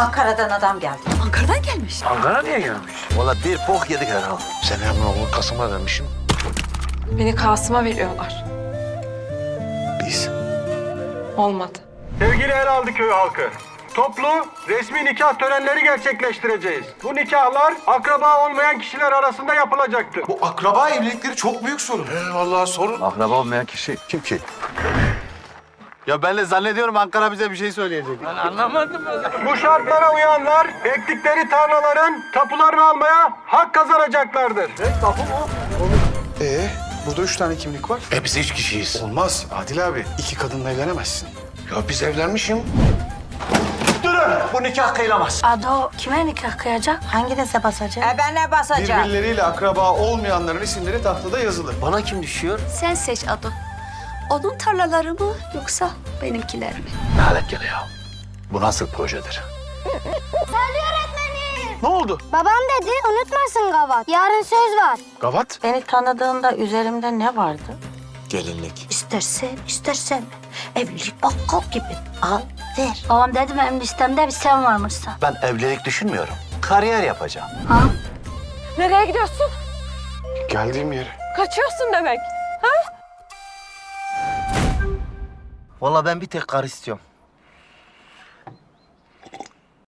Ankara'dan adam geldi. Ankara'dan gelmiş. Ankara niye gelmiş? Valla bir bok yedik herhalde. Sen hemen oğlum Kasım'a vermişim. Beni Kasım'a veriyorlar. Biz. Olmadı. Sevgili Eraldı Köyü halkı, toplu resmi nikah törenleri gerçekleştireceğiz. Bu nikahlar akraba olmayan kişiler arasında yapılacaktır. Bu akraba evlilikleri çok büyük sorun. He vallahi sorun. Akraba olmayan kişi kim ki? Ya ben de zannediyorum Ankara bize bir şey söyleyecek. Bu şartlara uyanlar ektikleri tarlaların tapularını almaya hak kazanacaklardır. Ee, burada üç tane kimlik var. E biz üç kişiyiz. Olmaz Adil abi. iki kadınla evlenemezsin. Ya biz evlenmişim. Bu nikah kıyılamaz. Ado kime nikah kıyacak? Hanginize basacak? E ben ne basacağım? Birbirleriyle akraba olmayanların isimleri tahtada yazılı. Bana kim düşüyor? Sen seç Ado. Onun tarlaları mı yoksa benimkiler mi? Ne hale gel ya? Bu nasıl projedir? Ne oldu? Babam dedi unutmasın Gavat. Yarın söz var. Gavat. Beni tanıdığında üzerimde ne vardı? Gelinlik. İstersen istersen evlilik bakkal gibi. Al ver. Babam dedi benim listemde bir sen varmışsın. Ben evlilik düşünmüyorum. Kariyer yapacağım. Nereye gidiyorsun? Geldiğim yere. Kaçıyorsun demek. Vallahi ben bir tek karı istiyorum.